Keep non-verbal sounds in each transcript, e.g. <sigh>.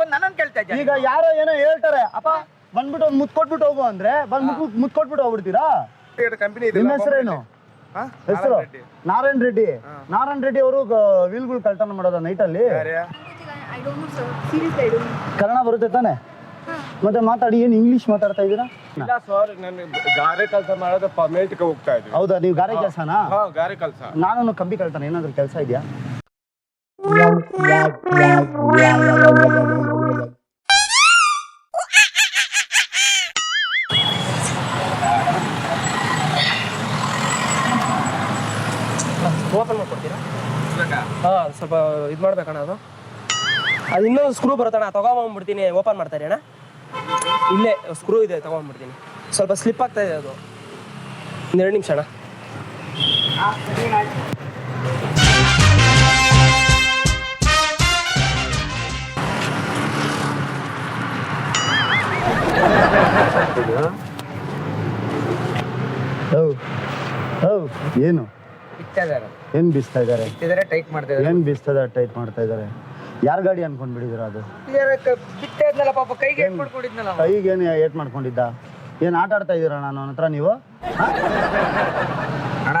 ಬಂದು ನನ್ನನ್ನು ಕೇಳ್ತಾ ಇದ್ದೆ ಈಗ ಯಾರೋ ಏನೋ ಹೇಳ್ತಾರೆ ಅಪ್ಪ ಬಂದ್ಬಿಟ್ಟು ಒಂದು ಮುತ್ ಕೊಟ್ಬಿಟ್ಟು ಹೋಗು ಅಂದ್ರೆ ಬಂದ್ ಮುತ್ ಕೊಟ್ಬಿಟ್ಟು ಹೋಗ್ಬಿಡ್ತೀರಾ? ಕಂಪನಿ ನಿಮ್ಮ ಹೆಸರೇನು? ಹೆಸರು? ನಾರಾಯಣ್ ರೆಡ್ಡಿ. ನಾರಾಯಣ್ ರೆಡ್ಡಿ. ಅವರು ವೀಲ್ಗಳು ಕಳ್ತನ ಮಾಡೋದ ನೈಟ್ ಅಲ್ಲಿ. ಕನ್ನಡ ಬರುತ್ತೆ ತಾನೆ? ಮತ್ತೆ ಮಾತಾಡಿ ಏನು ಇಂಗ್ಲಿಷ್ ಮಾತಾಡ್ತಾ ಇದ್ದೀರಾ? ಇಲ್ಲ ಸರ್ ನಾನು ಗಾರೆ ಕೆಲಸ ಮಾಡೋದು ಹೋಗ್ತಾ ಇದ್ದೀವಿ ಹೌದಾ ನೀವು ಗಾರೆ ಕೆಲಸನಾ? ಗಾರೆ ಕೆಲಸ. ನಾನು ಕಂಬಿ ಕಳ್ತಾನೆ ಏನಾದ್ರು ಕೆಲಸ ಇದೆಯಾ? ಓಪನ್ ಮಾಡ್ಕೊಡ್ತೀರಾ ಹಾಂ, ಸ್ವಲ್ಪ ಇದು ಮಾಡ್ಬೇಕಣ್ಣ ಅದು. ಅದು ಇನ್ನೊಂದು ಸ್ಕ್ರೂ ಬರುತ್ತಣ್ಣ, ತೊಗೊಂಬಂದ್ಬಿಡ್ತೀನಿ ಓಪನ್ ಮಾಡ್ತಾರೆ ಅಣ್ಣ ಇಲ್ಲೇ ಸ್ಕ್ರೂ ಇದೆ, ತೊಗೊಂಬಂದ್ಬಿಡ್ತೀನಿ. ಸ್ವಲ್ಪ ಸ್ಲಿಪ್ ಆಗ್ತಾ ಇದೆ ಅದು. ಒಂದೆರಡು ನಿಮಿಷ ಅಣ್ಣ. ಹೌ ಹೌ ಏನು? ಬಿಡ್ತಾ ಇದ್ದಾರೆ ಏನ್ ಬೀಸ್ತಾ ಇದ್ದಾರೆ ಬಿಟ್ಟಿದ್ದಾರೆ ಟೈಟ್ ಮಾಡ್ತಾ ಇದ್ದಾರೆ ಏನ್ ಬೀಸ್ತಾ ಇದ್ದಾರೆ ಟೈಟ್ ಮಾಡ್ತಾ ಇದ್ದಾರೆ ಯಾರ ಗಾಡಿ ಅನ್ಕೊಂಡ್ ಬಿಡಿದಿರ ಅದು ಬಿಡ್ತಾ ಇದ್ನಲ್ಲ ಪಾಪ ಕೈಗೆ ಏಟ್ ಮಾಡ್ಕೊಂಡಿದ್ನಲ್ಲ. ಕೈಗೇನು ಏಟ್ ಮಾಡ್ಕೊಂಡಿದ್ದ? ಏನ್ ಆಟ ಆಡ್ತಾ ಇದೀರ ನಾನು ಹತ್ರ ನೀವು? ಅಣ್ಣ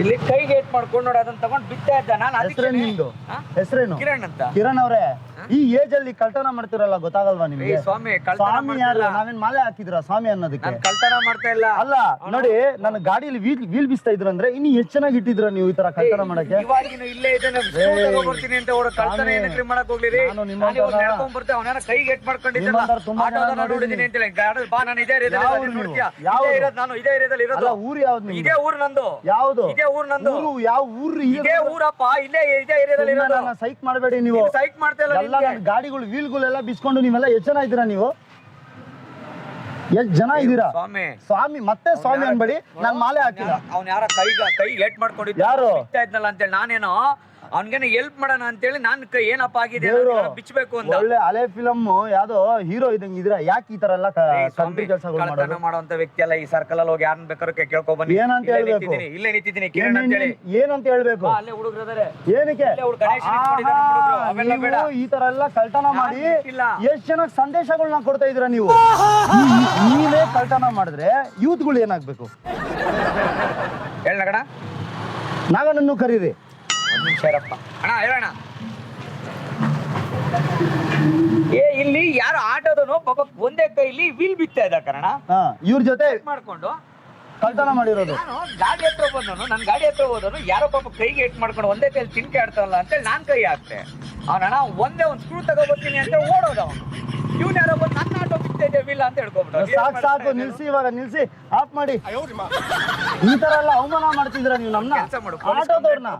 ಇಲ್ಲಿ ಕೈಗೆ ಏಟ್ ಮಾಡ್ಕೊಂಡು ನೋಡಿ ಅದನ್ನ ತಗೊಂಡ್ ಬಿಡ್ತಾ ಇದ್ದ. ನಾನು ಹೆಸರೇನು ನಿಮ್ದು? ಹೆಸರೇನು? ಕಿರಣ್ ಅಂತ. ಕಿರಣ್ ಅವ್ರೆ? ಈ ಏಜ್ ಅಲ್ಲಿ ಕಳ್ತನ ಮಾಡ್ತಿರಲ್ಲ ಗೊತ್ತಾಗಲ್ವಾ ನಿಮಗೆ? ಸ್ವಾಮಿ ಸ್ವಾಮಿ ಯಾರು ನಾವೇನ್ ಮಾಲೆ ಹಾಕಿದ್ರ ಸ್ವಾಮಿ ಅನ್ನೋದಕ್ಕೆ? ನಾನು ಕಳ್ತನ ಮಾಡ್ತಾ ಇಲ್ಲ. ಅಲ್ಲ ನೋಡಿ ನನ್ನ ಗಾಡಿಯಲ್ಲಿ ವೀಲ್ ವೀಲ್ ಬಿಸ್ತಾ ಇದ್ರ ಅಂದ್ರೆ ಇನ್ನು ಎಷ್ಟು ಚೆನ್ನಾಗಿ ಇಟ್ಟಿದ್ರ ನೀವು ಈ ತರ ಕಳ್ತನ ಮಾಡಕ್ಕೆ? ಇಲ್ಲೇ ಬರ್ತೀನಿ ಅಂತ ಅವ್ರ ಕಳ್ತನ ನಾನು ನಿಮ್ಮ ನಾನು ಇವಾಗ ನಡ್ಕೊಂಡ್ ಬರ್ತೆ ಅವನ ಕೈಗೆ ಏಟ್ ಮಾಡ್ಕೊಂಡಿದ್ದಲ್ಲ ನಿಮ್ಮಂತರ ತುಂಬಾ ಜನ ಆಟೋದನ್ನ ನೋಡಿದೀನಿ. ನೋಡಿದೀನಿ ಅಂತ ಹೇಳಿ ಗಾಡಿ ಬಾ ನಾನು ಇದೇ ಯಾವ ನೋಡ್ತೀಯಾ? ಇದೇ ಇರೋದು ನಾನು ಇದೇ ಏರಿಯಾದಲ್ಲಿ ಇರೋದು. ಊರು ಯಾವ್ದು ಇದೇ ಊರು ನಂದು. ಯಾವ್ದು? ಇದೇ ಊರು ನಂದು. ಊರು ಯಾವ ಊರು? ಇದೇ ಊರಪ್ಪ ಇಲ್ಲೇ ಇದೇ ಏರಿಯಾದಲ್ಲಿ ಇರೋದು. ಸೈಕ್ ಮಾಡಬೇಡಿ ನೀವು. ಸೈಕ್ ಮಾಡ್ತಾ ಇಲ್ಲ ಎಲ್ಲ ನನ್ನ ಗಾಡಿಗಳು ವೀಲ್ಗಳೆಲ್ಲ ಬಿಸ್ಕೊಂಡು ನೀವೆಲ್ಲ ಎಷ್ಟು ಜನ ಇದ್ದೀರಾ ನೀವು? ಎಷ್ಟ್ ಜನ ಇದ್ದೀರಾ? ಸ್ವಾಮಿ. ಸ್ವಾಮಿ ಮತ್ತೆ ಸ್ವಾಮಿ ಅನ್ಬೇಡಿ ನಾನು ಮಾಲೆ ಹಾಕಿಲ್ಲ. ಅವ್ನ ಯಾರ ಕೈ ಕೈ ಏಟ್ ಮಾಡ್ಕೊಂಡಿದ್ದ? ಯಾರು? ಇದ್ನಲ್ಲ ಅಂತೇಳಿ ನಾನೇನೋ? ಅವ್ನಿಗೇನು ಹೆಲ್ಪ್ ಮಾಡೋಣ ಅಂತೇಳಿ ನಾನು ಕೈ ಏನಪ್ಪ ಆಗಿದೆ ದೇವ್ರು. ಬಿಚ್ಚಬೇಕು ಅಂತ ಒಳ್ಳೆ ಹಳೆ ಫಿಲಮ್ ಯಾವ್ದೋ ಹೀರೋ ಇದಂಗ್ ಇದ್ರ ಯಾಕೆ ಈ ತರ ಎಲ್ಲ ಏ, ಸ್ವಾಮಿ, ಕಂಪ್ನಿ ಕೆಲಸಗಳು ಕಳ್ತನ ಮಾಡೋದು ಮಾಡುವಂತ ವ್ಯಕ್ತಿ ಅಲ್ಲ ಈ ಸರ್ಕಲ್ ಅಲ್ಲಿ ಹೋಗಿ ಯಾರನ್ನ ಬೇಕಾದ್ರೂ ಕೇಳ್ಕೊ ಬನ್ನಿ ಏನಂತ ಇಲ್ಲೇ ಹೇಳ್ಬೇಕು? ನಿಂತಿದ್ದೀನಿ, ಇಲ್ಲೇ ನಿಂತಿದ್ದೀನಿ ಕಿರಣ್ ಅಂತ ಹೇಳಿ ಏನ್- ಏನಂತ ಹೇಳ್ಬೇಕು ಅಲ್ಲೇ ಹುಡುಗರದಾರೆ ಏನಕ್ಕೆ ಇಲ್ಲೇ ಅವ್ರು. ಅವೆಲ್ಲ ಬೇಡ. ನೀವು ಈ ತರ ಎಲ್ಲ ಕಳ್ತನ ಮಾಡಿ ಬಿಟ್ಟಿಲ್ಲ. ಎಷ್ಟ್ ಜನಕ್ಕೆ ಸಂದೇಶಗಳನ್ನ ಕೊಡ್ತಾ ಇದ್ರ ನೀವು ನೀ- ನೀವೇ ಕಳ್ತನ ಮಾಡಿದ್ರೆ ಯೂತ್ಗಳು ಏನಾಗ್ಬೇಕು ಹೇಳ ನಗಡ ನಾಗಣ್ಣನ್ನು ಕರೀರಿ ನಿಮಿಷ ಅಣ್ಣ ಹೇಳೋಣ ಏ ಇಲ್ಲಿ ಯಾರು ಆಟೋದನು ಪಾಪ ಒಂದೇ ಕೈಲಿ ವೀಲ್ ಬಿತ್ತಾ ಇದ್ದ ಕಾರಣ ಇವ್ರ ಜೊತೆ ಮಾಡ್ಕೊಂಡು. ಕಳ್ತನ ಮಾಡಿರೋದು. ನಾನು ಗಾಡಿ ಹತ್ರ ಬಂದನು ನನ್ ಗಾಡಿ ಹತ್ರ ಹೋದನು ಯಾರೋ ಪಾಪ ಕೈಗೆ ಇಟ್ ಮಾಡ್ಕೊಂಡು ಒಂದೇ ಕೈಲಿ ತಿನ್ಕೆ ಆಡ್ತಾವಲ್ಲ ಅಂತೇಳಿ ನಾನ್ ಕೈ ಹಾಕ್ತೆ. ಅವನಣ್ಣ ಒಂದೇ ಒಂದ್ ಸ್ಕ್ರೂ ತಗೋಬರ್ತೀನಿ ಅಂತ ಓಡೋದು ಅವನು ಇವ್ನ ಯಾರೋ ಬಂದು ನನ್ನ ಅಂತ ಸಾಕು ಸಾಕು ನಿಲ್ಸಿ ಇವಾಗ ನಿಲ್ಸಿ. ಆಫ್ ಮಾಡಿ. ಈ ತರ ಎಲ್ಲ ಅವಮಾನ ಮಾಡ್ತಿದ್ರ ನೀವು ನಮ್ನ? ಆಟೋದವ್ರನ್ನ.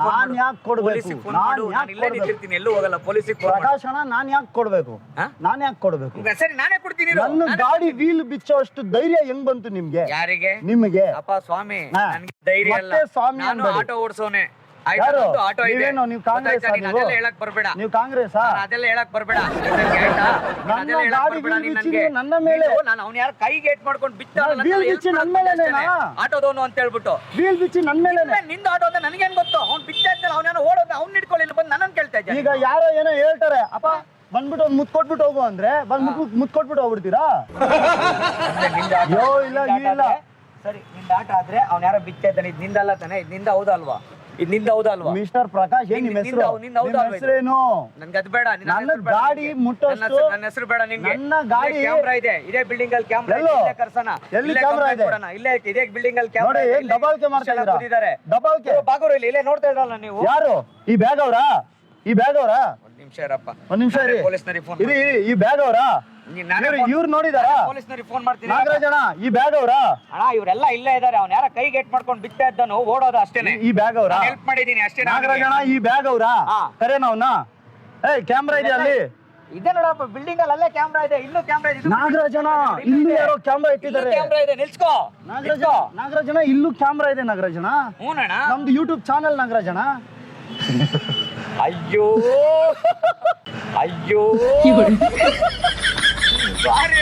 ನಾನ್ ಯಾಕೆ ಕೊಡ್ಬೇಕು? ನಾನ್ ನಾನು ಯಾಕೆ ಇಲ್ಲೇ ಕೊಡ್ಬೇಕು? ನಿಂತಿರ್ತೀನಿ ಎಲ್ಲೂ ಹೋಗಲ್ಲ ಪೊಲೀಸಿಗೆ ಫೋನ್ ಮಾಡು. ಪ್ರಕಾಶ್ ಅಣ್ಣ ನಾನ್ ಯಾಕೆ ಕೊಡ್ಬೇಕು? ಹಾ? ನಾನ್ ಯಾಕೆ ಕೊಡ್ಬೇಕು? ಸರಿ ನಾನೇ ಕೊಡ್ತೀನಿ ಇರು. ನನ್ನ ಗಾಡಿ ವೀಲ್ ಬಿಚ್ಚೋ ಅಷ್ಟು ಧೈರ್ಯ ಹೆಂಗ್ ಬಂತು ನಿಮ್ಗೆ? ಯಾರಿಗೆ? ನಿಮಗೆ? ಅಪ್ಪ ಸ್ವಾಮಿ. ಧೈರ್ಯ ಸ್ವಾಮಿ ನಾನು ಆಟೋ ಓಡಿಸೋನೆ. ನೀವೇನು, ನೀವು ಕಾಂಗ್ರೆಸ್ ಹೇಳಕ್ ಬರ್ಬೇಡ. ನೀವು ಕಾಂಗ್ರೆಸ್ ಅದೆಲ್ಲ ಹೇಳಕ್ ಬರ್ಬೇಡ. ನೀನ್ ನನ್ನ ಗಾಡಿ ಬಿಚ್ಚಿ ನನ್ನ ಮೇಲೆ- ನೀನು ಅವನ ಯಾರು ಕೈ ಗೇಟ್ ಮಾಡ್ಕೊಂಡು ಬಿತ್ತ ಬೀಲ್ ಬಿಚ್ಚಿ ನನ್ನ ಮೇಲೆ ಆಟೋದವನು ಅಂತ ಹೇಳ್ಬಿಟ್ಟು. ಬೀಲ್ ಬಿಚ್ಚಿ ನನ್ ಮೇಲೆ ನಿಂದ ನಿಂದು ಆಟೋ ಅಂತ ನನಗೇನ್ ಗೊತ್ತು? ಅವ್ನು ಬಿಚ್ಚ ಇದ್ನಲ್ಲ ಅವ್ನ ಓಡೋದು ಅವ್ನ ಇಟ್ಕೊಳ್ಳಿ ಇಲ್ಲಿ ಬಂದು ನನ್ನನ್ನು ಕೇಳ್ತಾ ಇದ್ದೆ ಈಗ ಯಾರೋ ಏನೋ ಹೇಳ್ತಾರೆ ಅಪ್ಪ ಬಂದ್ಬಿಟ್ಟು ಒಂದು ಮುತ್ ಕೊಟ್ಬಿಟ್ಟು ಹೋಗು ಅಂದ್ರೆ ಬಂದ್ ಮುತ್ ಮುತ್ ಕೊಟ್ಬಿಟ್ಟು ಹೋಗ್ಬಿಡ್ತೀರಾ? ಅಯ್ಯೋ ಇಲ್ಲ ಇಲ್ಲ. ಸರಿ ನಿಂದ ಆಟ ಆದ್ರೆ ಅವ್ನ ಯಾರೋ ಬಿಚ್ಚ ಇದ್ದಾನೆ ಇದು ನಿಂದಲ್ಲ ತಾನೆ ಇದು ನಿಂದ ಹೌದಲ್ವಾ? ಅಲ್ವಾ ಇದು ನಿಂದ ಮಿಸ್ಟರ್ ಪ್ರಕಾಶ್ ಏನ್ ನಿಮ್ ನಿಂದ- ಹೆಸರು? ನಿಂದ- ನಿಂದ ಹೌದಾ ನಿಮ್ ಅಲ್ವಾ ಇದು? ಹೆಸರೇನು? ನನ್ಗೆ ಅದು ಬೇಡ ನಿನ್ನ ನನ್ನ ಹೆಸ್ರು ಬೇಡ ಗಾಡಿ ನಿನ್ಗೆ. ಮುಟ್ಟೋಷ್ಟು ನನ್ನ ಹೆಸ್ರು- ನನ್ನ ಹೆಸರು ಬೇಡ ನನ್ನ ಗಾಡಿ- ಕ್ಯಾಮ್ರಾ ಇದೆ ಇದೇ ಬಿಲ್ಡಿಂಗ್ ಅಲ್ಲಿ ಕ್ಯಾಮ್ರಾ ಎಲ್ಲೋ? ಇಲ್ಲೇ ಕರ್ಸೋಣ ಎಲ್ಲಿ ಇಲ್ಲೇ camera complaint ಇದೆ? ಕೊಡೋಣ. ಇಲ್ಲೇ ಐತಿ ಇದೇ ಬಿಲ್ಡಿಂಗ್ ಅಲ್ಲಿ ನೋಡಿ ಕ್ಯಾಮ್ರಾ ಏನ್ ದಬಾಳ್ಕೆ ಮಾಡ್ತಾ ಇದ್ದೀರಾ ದಬಾಳ್ಕೆ? ಬಾಗೋರು ಇಲ್ಲಿ ಇಲ್ಲೇ ನೋಡ್ತಾ ಇದ್ರಲ್ಲ ನೀವು? ಯಾರು? ಈ ಬ್ಯಾಗ್ ಅವರಾ? ಈ ಬ್ಯಾಗ್ ಅವರಾ? ನಿಮಿಷ ಇರಪ್ಪ. ಒಂದ್ ನಿಮಿಷ ಇರಿ. ಪೊಲೀಸ್ನರಿಗೆ ಫೋನ್ ಇರಿ ಇರಿ ಈ ಬ್ಯಾಗ್ ಅವರಾ? ಇವ್ರು ನೋಡಿದಾರಾ? ಪೊಲೀಸ್ನರಿಗೆ ಫೋನ್ ಮಾಡ್ತೀನಿ. ನಾಗರಾಜಣ ಈ ಬ್ಯಾಗ್ ಅವರಾ? ಅಣ್ಣ ಇವರೆಲ್ಲ ಇಲ್ಲೇ ಇದಾರೆ. ಅವ್ನ ಯಾರ ಕೈ ಗೇಟ್ ಮಾಡ್ಕೊಂಡು ಬಿತ್ತಾ ಇದ್ದಾನು ಓಡೋದು ಅಷ್ಟೇನೆ. ಈ ಬ್ಯಾಗ್ ಅವರಾ? ಹೆಲ್ಪ್ ಮಾಡಿದೀನಿ ಅಷ್ಟೇ ನಾಗರಾಜಣ ಈ ಬ್ಯಾಗ್ ಅವರಾ. ಕರೇನ ಅವನ್ನ ಏಯ್ ಕ್ಯಾಮ್ರಾ ಇದೆ ಅಲ್ಲಿ? ಇದೆ ನೋಡಪ್ಪ ಬಿಲ್ಡಿಂಗ್ ಅಲ್ಲಿ ಅಲ್ಲೇ ಕ್ಯಾಮ್ರಾ ಇದೆ. ಇಲ್ಲೂ ಕ್ಯಾಮ್ರಾ ಇದೆ. ನಾಗರಾಜನ ಇಲ್ಲಿ ಯಾರೋ ಕ್ಯಾಮ್ರಾ ಇಟ್ಟಿದ್ದಾರೆ. ಕ್ಯಾಮ್ರಾ ಇದೆ. ನಿಲ್ಸ್ಕೋ. ನಾಗರಾಜ ನಾಗರಾಜನ ಇಲ್ಲೂ ಕ್ಯಾಮ್ರಾ ಇದೆ ನಾಗರಾಜನ ಹ್ಞೂ ನಮ್ದು ಯೂಟ್ಯೂಬ್ ಚಾನಲ್ ನಾಗರಾಜನ ಅಯ್ಯೋ. ಅಯ್ಯೋ. ಸಾರಿ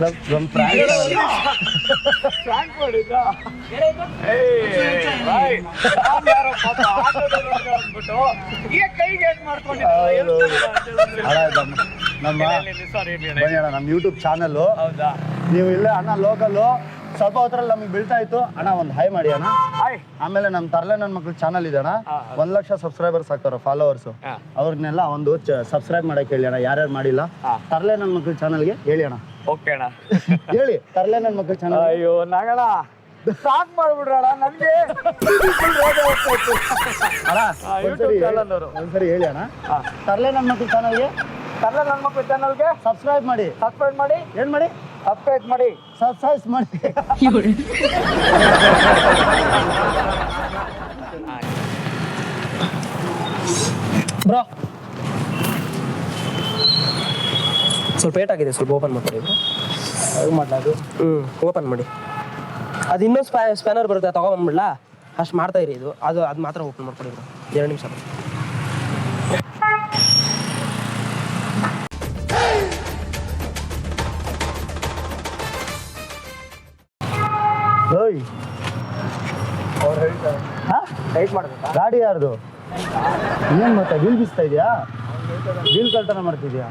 ನಮ್ ನಮ್ ಮಾಡಿದ್ದಾ? ಅಂದ್ಬಿಟ್ಟು, ಕೈಗೆ ಏನ್. ನಮ್ಮ ಯೂಟ್ಯೂಬ್ ಚಾನಲ್ ಹೌದಾ? ನೀವು ಇಲ್ಲೇ ಅಣ್ಣ ಲೋಕಲ್ಲು ಸ್ವಲ್ಪ ಹೊತ್ತರಲ್ಲಿ ನಮ್ಗೆ ಬೀಳ್ತಾ ಇತ್ತು. ಅಣ್ಣ ಒಂದು ಹೈ ಮಾಡಿ ಅಣ್ಣ. ಹಾಯ್ ಆಮೇಲೆ ನಮ್ಮ ತರ್ಲೆ ನನ್ನ ಮಕ್ಳು ಚಾನಲ್ ಇದೆ ಅಣ್ಣ. ಒಂದ್ ಲಕ್ಷ ಸಬ್ಸ್ಕ್ರೈಬರ್ಸ್ ಆಗ್ತಾರ ಫಾಲೋವರ್ಸ್. ಅವ್ರನ್ನೆಲ್ಲ ಒಂದು ಸಬ್ಸ್ಕ್ರೈಬ್ ಮಾಡಕ್ಕೆ ಹೇಳಿ ಅಣ್ಣ. ಯಾರ್ಯಾರು ಮಾಡಿಲ್ಲ. ತರ್ಲೆ ನನ್ನ ಮಕ್ಳು ಚಾನಲ್ಗೆ ಹೇಳಿ ಅಣ್ಣ. ಓಕೆ ಅಣ್ಣ. <laughs> ಹೇಳಿ ತರ್ಲೆ ನನ್ನ ಮಕ್ಳು ಚಾನಲ್ ಅಯ್ಯೋ ನಗಣ ಸಾಕ್ ಮಾಡ್ಬಿಡ್ರಣ ನನ್ಗೆ. ಒಂದ್ಸರಿ ಹೇಳಿ. ಅಣ್ಣ. ತರ್ಲೆ ನನ್ನ ಮಕ್ಳು ಚಾನಲ್ಗೆ ತರ್ಲೆ ನನ್ನ ಮಕ್ಳು ಚಾನಲ್ಗೆ ಸಬ್ಸ್ಕ್ರೈಬ್ ಮಾಡಿ. ಸಬ್ಸ್ಕ್ರೈಬ್ ಮಾಡಿ. ಏನ್ ಮಾಡಿ? ಸಬ್ಸ್ಕ್ರೈಬ್ ಮಾಡಿ. ಸಬ್ಸ್ಕ್ರೈಬ್ ಮಾಡಿ. ಬ್ರೋ. ಸ್ವಲ್ಪ ಏಟ್ ಆಗಿದೆ ಸ್ವಲ್ಪ ಓಪನ್ ಮಾಡಿ ಬ್ರೋ. ಮಾಡೋದು ಹ್ಞೂ ಓಪನ್ ಮಾಡಿ. ಅದು ಇನ್ನೊಂದು ಸ್ಪ್ಯಾ ಸ್ಪ್ಯಾನರ್ ಬರುತ್ತೆ ತಗೊಂಬಂದ್ಬಿಡ್ಲಾ? ಅಷ್ಟು ಮಾಡ್ತಾ ಇರಿ ಇದು. ಅದು ಅದು ಮಾತ್ರ ಓಪನ್ ಮಾಡ್ಕೊಡಿ ಬ್ರೋ. ಎರಡು ನಿಮಿಷ ಮಾಡ್ಬೇಕಾ? ಗಾಡಿ ಯಾರ್ದು? ಏನ್ ಮತ್ತೆ ವೀಲ್ ಬಿಸ್ತಾ ಇದೆಯಾ? ವೀಲ್ ಕಳ್ತನ ಮಾಡ್ತಿದ್ಯಾ?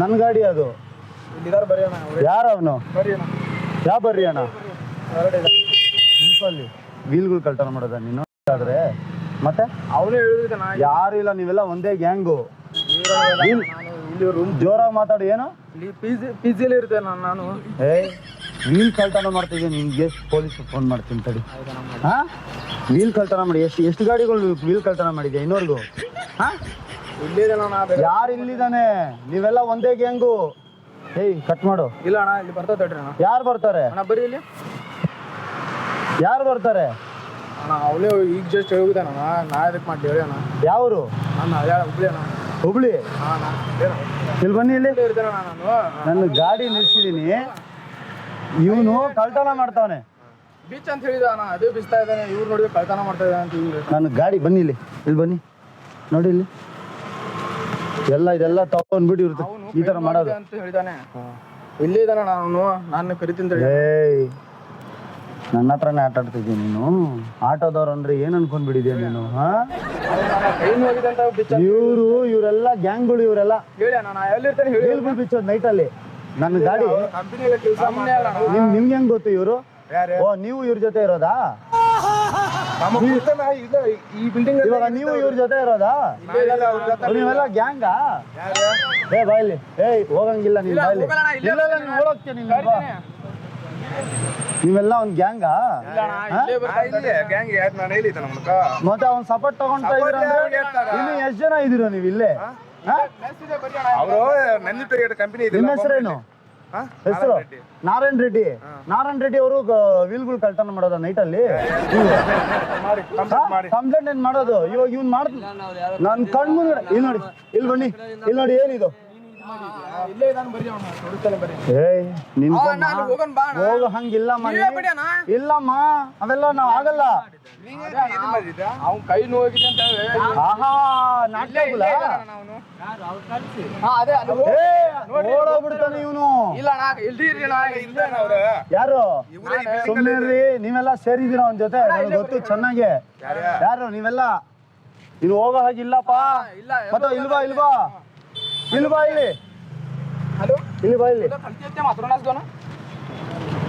ನನ್ನ ಗಾಡಿ ಅದು. ಯಾರು ಅವನು? ಯಾವ ಬರ್ರಿ ಅಣ್ಣ? ಸಿಂಪಲ್ಲಿ ವೀಲ್ಗಳು ಕಳ್ತನ ಮಾಡೋದ ನೀನು? ಆದ್ರೆ. ಮತ್ತೆ? ಅವನೇ ಯಾರು ಇಲ್ಲ ನೀವೆಲ್ಲ ಒಂದೇ ಗ್ಯಾಂಗು ಜೋರಾಗಿ ಮಾತಾಡು ಏನು? ಪಿಜಿಲಿ ಇರ್ತೇನೆ ನಾನು ನಾನು. ಏ ಕಳ್ತನ ಮಾಡ್ತಿದ್ದೆ ನಿನ್ಗೆ? ಪೊಲೀಸ್ ಫೋನ್ ಮಾಡ್ತೀನಿ ತಡಿ. ಹಾ? ವೀಲ್ ಕಳ್ತನ ಮಾಡಿ. ಎಷ್ಟು ಎಷ್ಟು ಗಾಡಿಗಳು ವೀಲ್ ಕಳ್ತನ ಮಾಡಿದ್ಯಾ ಇನ್ನೊರ್ಗು ಹಾ? ಯಾರು ಇಲ್ಲಿದ್ದಾನೆ? ನೀವೆಲ್ಲ ಒಂದೇ ಗ್ಯಾಂಗು. ಏಯ್ ಕಟ್ ಮಾಡು. ಇಲ್ಲ ಅಣ್ಣ ಇಲ್ಲಿ ಬರ್ತಾ ತಡ್ರಿ ಅಣ್ಣ. ಯಾರು ಬರ್ತಾರೆ? ಅಣ್ಣ ಬರ್ರಿ ಇಲ್ಲಿ. ಯಾರು ಬರ್ತಾರೆ? ಅಣ್ಣ ಅವಳೇ ಈಗ ಜಸ್ಟ್ ಹೇಳಿದಾನ ನಾ ಇದಕ್ಕೆ ಮಾಡಿ ಹೇಳಿ ಅಣ್ಣ. ಯಾವರು? ಅಣ್ಣ ಯಾರು ಹುಬ್ಳಿ ಅಣ್ಣ. ಹುಬ್ಳಿ? ಇಲ್ಲಿ ಬನ್ನಿ ಇಲ್ಲಿ. ನಾನು. ನನ್ನ ಗಾಡಿ ನಿಲ್ಸಿದೀನಿ ಇವನು ಕಳ್ತನ ಮಾಡ್ತಾವನೆ. ಬೀಚ್ ಅಂತ ಹೇಳಿದ ಅದೇ ಬಿಸ್ತಾ ಇದ್ದಾನೆ. ಇವ್ರು ನೋಡಿದ್ರೆ ಕಳ್ತನ ಮಾಡ್ತಾ ಇದ್ದಾನೆ ಅಂತ ಇವ್ರು ನಾನು ಗಾಡಿ ಬನ್ನಿ ಇಲ್ಲಿ. ಇಲ್ಲಿ ಬನ್ನಿ. ನೋಡಿ ಇಲ್ಲಿ. ಎಲ್ಲ ಇದೆಲ್ಲ ತಗೊಂಡ್ಬಿಟ್ಟು ಇರುತ್ತೆ ಈ ತರ ಮಾಡೋದು. ಅಂತ ಹೇಳಿದಾನೆ. ಇಲ್ಲೇ ಇದ್ದಾನೆ ನಾನು ನಾನು ಕರಿತೀನಿ ಅಂತ ಹೇಳಿ ಏಯ್. ನನ್ನ ಹತ್ರನೇ ಆಟ ಆಡ್ತಿದ್ದೀನಿ ನೀನು? ಆಟೋದವ್ರು ಅಂದ್ರೆ ಏನ್ ಅನ್ಕೊಂಡ್ಬಿಟ್ಟಿದ್ಯಾ ನೀನು ಹಾ? ಹೋಗಿದೆ ಅಂತ ಇವರು ಇವರೆಲ್ಲ ಗ್ಯಾಂಗ್ಗಳು ಇವರೆಲ್ಲ ಹೇಳಿ ನಾನು ನಾ ಎಲ್ಲಿರ್ತೇನೆ ಹೇಳಿ. ಬೀಚ್ ಬಿಚ್ಚೋದು ನೈಟಲ್ಲಿ. ನನ್ನ ಗಾಡಿ ಕಂಪನಿಯಲ್ಲಿ ಕೆಲಸ ಮಾಡಿ ಅಲ್ಲ ನಿಮ್ ನಿಮ್ಗೆ ಹೆಂಗ್ ಗೊತ್ತು ಇವರು? ಯಾರು? ಓ ನೀವು ಇವ್ರ ಜೊತೆ ಇರೋದಾ? ನಮ್ಮ ಗುರ್ತನ ಇಲ್ಲ ಈ ಬಿಲ್ಡಿಂಗ್ ಇವಾಗ ನೀವು ಇವ್ರ ಜೊತೆ ಇರೋದಾ? ಓ, ನೀವೆಲ್ಲ ಗ್ಯಾಂಗಾ ಏ ಬಾಯ್ಲಿ ಏಯ್ ಹೋಗಂಗಿಲ್ಲ ನೀನ್ ಬಾಯ್ಲಿ ಹೋಗಲ್ಲ ಇಲ್ಲೇ ಇಲ್ಲ ಇಲ್ಲ ನೀನ್ ಹೋಗಕ್ಕೆ ನೀನ್ ಬಾ. ನೀವೆಲ್ಲ ಒಂದ್ ಗ್ಯಾಂಗಾ ಗ್ಯಾಂಗ್ ನಾನು ಹೇಳಿದ್ದೆ ಮತ್ತೆ ಅವ್ನ್ ಸಪೋರ್ಟ್ ತಗೊಂಡ್ತಾ ಇದೀರ ಅಂದ್ರೆ ಇನ್ನು ಎಷ್ಟ್ ಜನ ಇದೀರ ನೀವು ಇಲ್ಲೇ? ಹಾ? ಅವರು ನಂದಿ ಕಂಪನಿ ನಿಮ್ಮ ಹೆಸರೇನು? ಹೆಸರು ನಾರಾಯಣ್ ರೆಡ್ಡಿ ನಾರಾಯಣ್ ರೆಡ್ಡಿ ಅವರು ವೀಲ್ಗಳು ಕಳ್ತನ ಮಾಡೋದ ನೈಟ್ ಅಲ್ಲಿ ಕಂಪ್ಲೇಂಟ್ ಏನ್ ಮಾಡೋದು ಇವಾಗ ಇವ್ನ್ ಮಾಡ್ ನನ್ ಕಣ್ಮುಂದೆ ಇಲ್ಲಿ ನೋಡಿ ಇಲ್ಲಿ ಬನ್ನಿ ಇಲ್ಲಿ ನೋಡಿ ಏನಿದು ಹೋಗ ಅಣ್ಣ. ಇಲ್ಲಮ್ಮ ಅವೆಲ್ಲ ನಾವ್ ಆಗಲ್ಲ. ಅವ್ನ್ ಕೈ ನೋವಿದೆ ಅಂತ ಆಹಾ ಓಡೋಗ್ಬಿಡ್ತಾನೆ ಇವನು. ಇಲ್ಲ ಅಣ್ಣ ಇಲ್ದಿ ಅಣ್ಣ ಇಲ್ಲೇ ಅವ್ರು. ಯಾರು? ಸುಮ್ನೆ ಇರ್ರಿ ನೀವೆಲ್ಲ ಸೇರಿದೀರ ಅವನ ಜೊತೆ? ನನಗೆ ಗೊತ್ತು ಚೆನ್ನಾಗೆ. ಯಾರು ನೀವೆಲ್ಲ? ನೀನು ಹೋಗೋ ಹಾಗಿಲ್ಲಪ್ಪ. ಇಲ್ಲ ಮತ್ತೆ ಇಲ್ವಾ ಇಲ್ವಾ? ಇಲ್ವಾ ಇಲ್ಲಿ. ಹಲೋ? ಇಲ್ಲಿ ಬಾ ಇಲ್ಲಿ.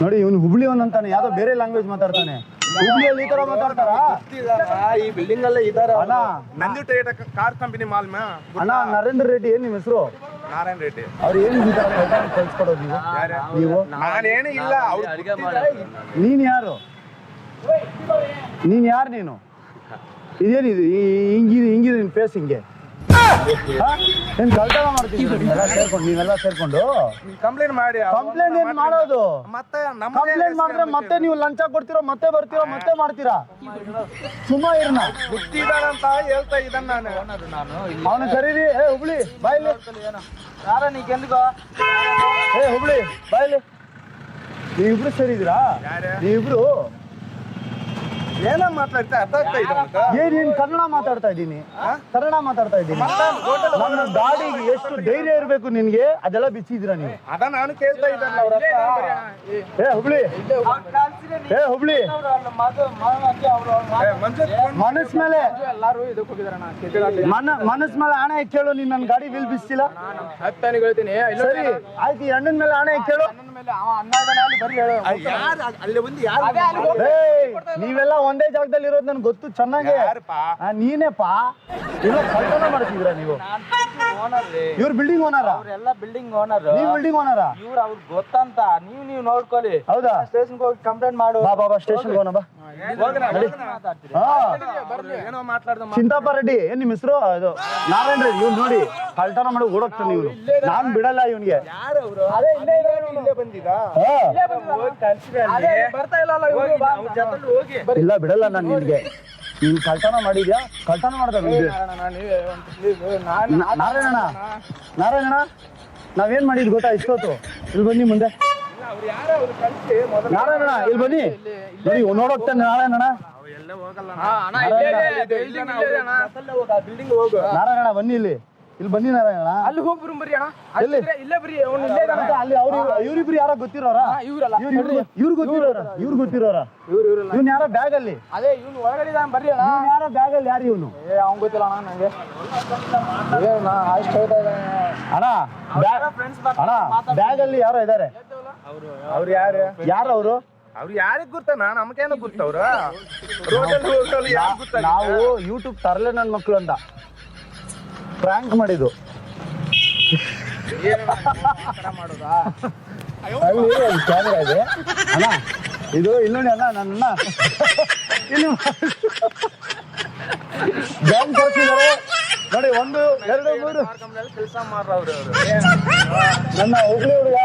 ನೋಡಿ ಇವನು ಹುಬ್ಳಿ ಅಂತಾನೆ ಯಾವ್ದೋ ಬೇರೆ ಲ್ಯಾಂಗ್ವೇಜ್ ಮಾತಾಡ್ತಾನೆ. ಹುಬ್ಳಿಯಲ್ಲಿ ಈ ತರ ಮಾತಾಡ್ತಾರ? ಈ ಬಿಲ್ಡಿಂಗ್ ಅಲ್ಲೇ ಇದಾರ ಅಣ್ಣ. ನಂದು ಟೊಯೋಟಾ ಕಾರ್ ಕಂಪನಿ ಮಾಲ್ ಮ್ಯಾ. ಅಣ್ಣ ನರೇಂದ್ರ ರೆಡ್ಡಿ ಏನ್ ನಿಮ್ಮ ಹೆಸರು? ನಾರಾಯಣ ರೆಡ್ಡಿ. ಅವ್ರು ಏನ್ ಈ ತರ ಕಳ್ತನ ಕಳ್ಸ್ಕೊಡೋದು ನೀವು ನೀವು? ನಾನೇನು ಇಲ್ಲ ಅವ್ರು ನೀನ್ ಯಾರು? ನೀನ್ ಯಾರು ನೀನು? ಇದೇನಿದು ಈ- ಹಿಂಗಿದೆ ಹಿಂಗಿದೆ ನಿನ್ ಫೇಸ್ ಹಿಂಗೆ. ಹಾ? ಏನ್ ಕಳ್ತನ ಮಾಡ್ತಿದ್ದೀರ? ನೀವೆಲ್ಲ ಸೇರ್ಕೊಂಡು ನೀವೆಲ್ಲ ಸೇರ್ಕೊಂಡು? ಕಂಪ್ಲೇಂಟ್ ಮಾಡಿ ಕಂಪ್ಲೇಂಟ್ ಏನ್ ಮಾಡೋದು? ಮತ್ತೆ ನಮ್ಮ ಕಂಪ್ಲೇಂಟ್ ಮಾಡಿದ್ರೆ ಮತ್ತೆ ನೀವು ಲಂಚ ಕೊಡ್ತೀರೋ ಮತ್ತೆ ಬರ್ತೀರೋ ಮತ್ತೆ ಮಾಡ್ತೀರಾ? ಸುಮ್ಮ ಇರ್ನ. ಅಂತ ಹೇಳ್ತಾ ಇದನ್ನ ನಾನು. ಅವನ ಕರೀರಿ ಏ ಹುಬ್ಳಿ ಬಾಯ್ಲಿ. ಯಾರ ನೀಗೆಂದಿಗೋ ಏ ಹುಬ್ಳಿ ಬಾಯ್ಲಿ. ನೀವಿಬ್ರು ನೀ ನೀವಿಬ್ರು ಏನೋ ಮಾತಾಡ್ತಾ ಅರ್ಥ ಆಗ್ತಾ ಇದೆ ಅಂತ ಕನ್ನಡ ಮಾತಾಡ್ತಾ ಇದ್ದೀನಿ. ಕನ್ನಡ ಮಾತಾಡ್ತಾ ಇದ್ದೀನಿ. ನನ್ನ ಗಾಡಿಗೆ ಎಷ್ಟು ಧೈರ್ಯ ಇರಬೇಕು ನಿನ್ಗೆ ಅದೆಲ್ಲ ಬಿಚ್ಚಿದ್ರ ನೀವು? ಅದ ನಾನು ಕೇಳ್ತಾ ಇದ್ದಲ್ಲ ಅವ್ರ ಹತ್ರ. ಏ ಹುಬ್ಳಿ. ಏ ಹುಬ್ಳಿ. ಮನಸ್ ಮೇಲೆ. ಎಲ್ಲಾರು ಇದಕ್ಕೆ ಹೋಗಿದಾರಣ ಮನ ಮನಸ್ ಮೇಲೆ ಹಣೆ ಕೇಳು ನೀನ್ ನನ್ನ ಗಾಡಿ ಬಿಲ್ ಬಿಸ್ತಿಲ್ಲ ಹೇಳ್ತೀನಿ. ಸರಿ ಆಯ್ತು ಈ ಅಣ್ಣನ ಮೇಲೆ ಹಣೆ ಕೇಳು. ಮೇಲೆ ಅವ ಅಲ್ಲಿ ಬರ್ರಿ ಹೇಳು. ಅಲ್ಲಿ ಬಂದು ಯಾರು ನೀವೆಲ್ಲ ಒಂದೇ ಜಾಗದಲ್ಲಿ ಇರೋದು ನನ್ಗೆ ಗೊತ್ತು ಚೆನ್ನಾಗಿ. ನೀನೇಪಾ ಕಳ್ತನ ಮಾಡ್ತಿದ್ರ ನೀವು? ಇವ್ರ ಬಿಲ್ಡಿಂಗ್ ಓನರ್ ಎಲ್ಲ ಬಿಲ್ಡಿಂಗ್ ಓನರ್ ನೀವ್ ಬಿಲ್ಡಿಂಗ್ ಓನರ್ ಇವ್ರ ಅವ್ರ ಗೊತ್ತಂತ. ನೀವು ನೀವು ನೋಡ್ಕೊಳ್ಳಿ. ಹೌದಾ? ಸ್ಟೇಷನ್ ಹೋಗಿ ಕಂಪ್ಲೇಂಟ್ ಮಾಡು. ಬಾ ಬಾ ಸ್ಟೇಷನ್ ಹೋಗೋಣ ಬಾ. ಏನೋ ಚಿಂತಾಪ ರೆಡ್ಡಿ ಏನ್ ನಿಮ್ ಹೆಸರು? ಇದು ನಾರಾಯಣ ರೆಡ್ಡಿ. ಇವ್ನು ನೋಡಿ ಕಳ್ತನ ಮಾಡಿ ಓಡೋಗ್ತಾನೆ ಇವ್ರು ನಾನ್ ಬಿಡಲ್ಲ ಇವನ್ಗೆ. ಯಾರು ಅವರು? ಅದೇ ಇಲ್ಲೇ ಇಲ್ಲೇ ಬಂದಿದ? ಅದೇ ಬರ್ತಾ ಇಲ್ಲ ಅಲ್ಲ ಇವ್ರು? ಹೋಗಿ ಇಲ್ಲ ಬಿಡಲ್ಲ ನಾನು ನಿನ್ಗೆ. ನೀನ್ ಕಳ್ತನ ಮಾಡಿದ್ಯಾ? ಕಳ್ತನ ಮಾಡ್ದ ನಾರಾಯಣ ನಾರಾಯಣ ನಾವೇನ್ ಮಾಡಿದ್ ಗೊತ್ತಾ ಇಷ್ಟೊತ್ತು? ಇಲ್ಲಿ ಬನ್ನಿ ಮುಂದೆ. ನಾರಾಯಣ ಇಲ್ಲಿ ಬನ್ನಿ. ನೋಡಿ ನೋಡೋಗ್ತಾನೆ ನಾರಾಯಣ ನಾರಾಯಣ ಬನ್ನಿ ಇಲ್ಲಿ. ಇಲ್ಲಿ ಬನ್ನಿ ನಾರಾಯಣ. ಅಲ್ಲಿ ಹೋಗಿ ಬರು ಬರ್ರಿ ಅಣ್ಣ. ಅಲ್ಲಿ ಇಲ್ಲೇ ಬರ್ರಿ ಅವ್ನು ಇಲ್ಲೇ ಇದಾನೆ. ಅಲ್ಲಿ ಅವ್ರು ಇವ್ರಿಬ್ರು ಯಾರೋ ಗೊತ್ತಿರೋರ? ಇವ್ರ ಇವ್ರಲ್ಲ. ಇವ್ರು ಇವ್ರು ಗೊತ್ತಿರೋರ? ಇವ್ರ ಗೊತ್ತಿರೋರ? ಇವ್ರು ಇವ್ರಲ್ಲ. ಇವ್ನು ಯಾರೋ ಬ್ಯಾಗ್ ಅಲ್ಲಿ ಅದೇ ಇವ್ನು ಒಳಗಡೆ ಇದಾನೆ ಬರ್ರಿ ಅಣ್ಣ. ಇವ್ನು ಯಾರೋ ಬ್ಯಾಗ್ ಅಲ್ಲಿ ಯಾರು ಇವನು? ಏ ಅವ್ನ್ ಗೊತ್ತಿಲ್ಲ ಅಣ್ಣ ನಂಗೆ. ಏನ ಅಷ್ಟು ಹೇಳ್ತಾ ಇದ್ದಾನೆ. ಅಣ್ಣ ಬ್ಯಾಗ್ ಅಣ್ಣ ಬ್ಯಾಗ್ ಅಲ್ಲಿ ಯಾರೋ ಇದಾರೆ? ಅವ್ರು ಯಾರು? ಯಾರು ಅವರು? ಅವ್ರು ಯಾರಿಗ್ ಗೊತ್ತಾ ನಾ ಗುರ್ತವ್ರ? ರೋಡಲ್ಲಿ ಹೋಗಲ್ಲ ಯಾರು ನಾವು ಯೂಟ್ಯೂಬ್ ತರಲೆ ನನ್ನ ಮಕ್ಳು ಅಂತ. ಪ್ರ್ಯಾಂಕ್ ಮಾಡಿದ್ದು. ಕ್ಯಾಮ್ರಾ ಇದೆ. ಅಣ್ಣ, ಇದು ಇಲ್ಲಿ ಅಣ್ಣ ನನ್ನ ಇಲ್ಲಿ ಬ್ಯಾಂಕ್ ಕರ್ಸಿದ್ದಾರೆ ನೋಡಿ, ಒಂದು, ಎರಡು, ಮೂರು. ಕೆಲಸ ಮಾಡ್ರವ್ರು ನನ್ನ ಹುಬ್ಳಿ ಹುಡುಗ.